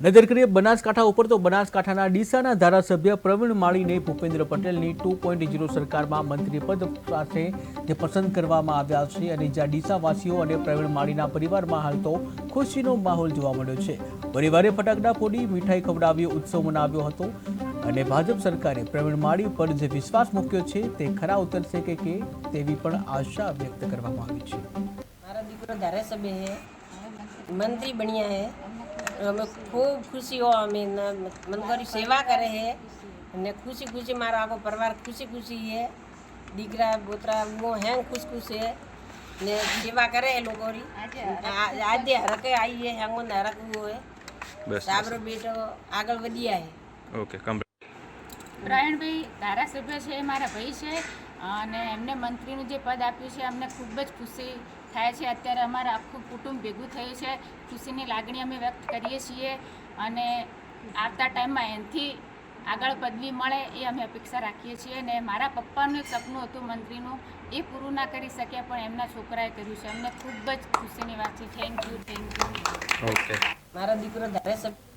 નજર કરીએ બનાસકાંઠા ઉપર તો બનાસકાંઠાના ડીસાના ધારાસભ્ય પ્રવીણ માળીને ભૂપેન્દ્ર પટેલની ટુ પોઈન્ટ ઝીરો સરકારમાં મંત્રી પદ સાથે જે પસંદ કરવામાં આવ્યા છે અને જ્યાં ડીસાવાસીઓ અને પ્રવીણ માળીના પરિવારમાં હાલ તો ખુશીનો માહોલ જોવા મળ્યો છે. પરિવારે ફટાકડા ફોડી મીઠાઈ ખવડાવી ઉત્સવ મનાવ્યો હતો અને ભાજપ સરકારે પ્રવીણ માળી પર જે વિશ્વાસ મૂક્યો છે તે ખરા ઉતરશે કે કે તેવી પણ આશા વ્યક્ત કરવામાં આવી છે. મારા દીકરો ધારાસભ્ય મંત્રી બન્યા અમે ખૂબ ખુશી હો અમે મંદિરની સેવા કરે છે અને ખુશી ખુશી મારો આખો પરિવાર ખુશી ખુશી છે દીકરા બોતરા બહુ હેંગ ખુશ ખુશ છે ને સેવા કરે એ લોકોની આજે હરકે આવીએ છે હેંગો ને હરકવું હોય બસ સાબરો બેટો આગળ વધી આવે ઓકે કમ્પ્લીટ પ્રવીણભાઈ ધારાસભ્ય છે મારા ભાઈ છે. અને એમને મંત્રીનું જે પદ આપ્યું છે અમને ખૂબ જ ખુશી થાય છે. અત્યારે અમારા આખું કુટુંબ ભેગું થયું છે. ખુશીની લાગણી અમે વ્યક્ત કરીએ છીએ અને આવતા ટાઈમમાં એનાથી આગળ પદવી મળે એ અમે અપેક્ષા રાખીએ છીએ. અને મારા પપ્પાનું એક સપનું હતું મંત્રીનું એ પૂરું ના કરી શક્યા પણ એમના છોકરાએ કર્યું છે. અમને ખૂબ જ ખુશીની વાત છે. Thank you thank you okay મારા દીકરો ધારાસભ્ય